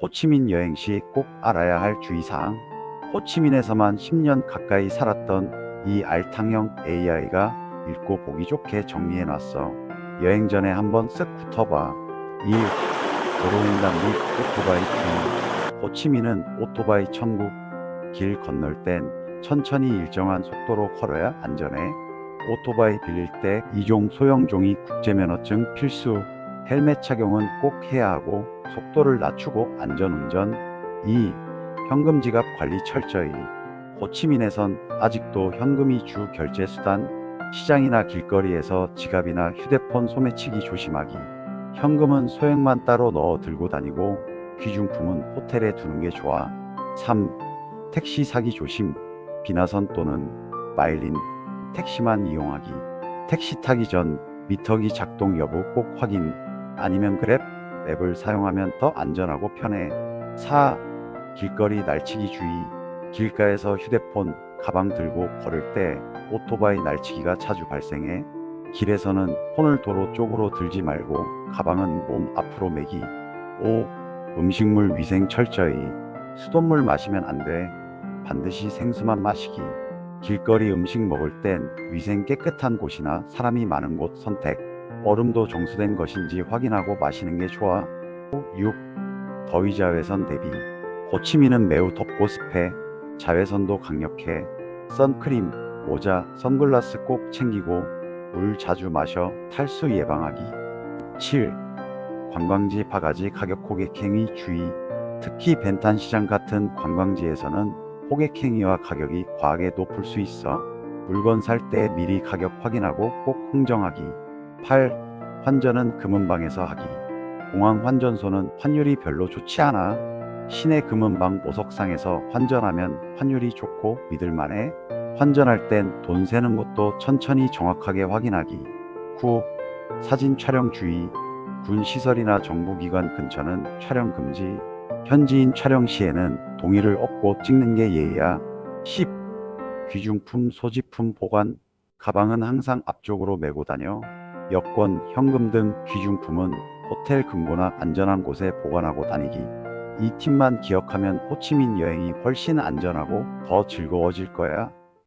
호치민 여행 시 꼭 알아야 할 주의사항. 호치민에서만 10년 가까이 살았던 이 알탕형 AI가 읽고 보기 좋게 정리해놨어. 여행 전에 한번 쓱 훑어봐. 1. 도로횡단 및 오토바이 등. 호치민은 오토바이 천국. 길 건널 땐 천천히 일정한 속도로 걸어야 안전해. 오토바이 빌릴 때 이종 소형종이 국제면허증 필수. 헬멧 착용은 꼭 해야 하고 속도를 낮추고 안전운전. 2. 현금 지갑 관리 철저히. 호치민에선 아직도 현금이 주 결제 수단. 시장이나 길거리에서 지갑이나 휴대폰 소매치기 조심하기. 현금은 소액만 따로 넣어 들고 다니고 귀중품은 호텔에 두는 게 좋아. 3. 택시 사기 조심. 비나선 또는 마일린 택시만 이용하기. 택시 타기 전 미터기 작동 여부 꼭 확인. 아니면 그랩 앱을 사용하면 더 안전하고 편해. 4. 길거리 날치기 주의. 길가에서 휴대폰, 가방 들고 걸을 때 오토바이 날치기가 자주 발생해. 길에서는 폰을 도로 쪽으로 들지 말고 가방은 몸 앞으로 매기. 5. 음식물 위생 철저히. 수돗물 마시면 안 돼. 반드시 생수만 마시기. 길거리 음식 먹을 땐 위생 깨끗한 곳이나 사람이 많은 곳 선택. 얼음도 정수된 것인지 확인하고 마시는 게 좋아. 6. 더위 자외선 대비. 호치민은 매우 덥고 습해. 자외선도 강력해. 선크림, 모자, 선글라스 꼭 챙기고 물 자주 마셔 탈수 예방하기. 7. 관광지 바가지 가격 호객행위 주의. 특히 벤탄 시장 같은 관광지에서는 호객행위와 가격이 과하게 높을 수 있어 물건 살 때 미리 가격 확인하고 꼭 흥정하기. 8. 환전은 금은방에서 하기. 공항 환전소는 환율이 별로 좋지 않아. 시내 금은방 보석상에서 환전하면 환율이 좋고 믿을만해. 환전할 땐 돈 세는 것도 천천히 정확하게 확인하기. 9. 사진 촬영 주의. 군 시설이나 정부기관 근처는 촬영 금지. 현지인 촬영 시에는 동의를 얻고 찍는 게 예의야. 10. 귀중품 소지품 보관. 가방은 항상 앞쪽으로 메고 다녀. 여권, 현금 등 귀중품은 호텔 금고나 안전한 곳에 보관하고 다니기. 이 팁만 기억하면 호치민 여행이 훨씬 안전하고 더 즐거워질 거야.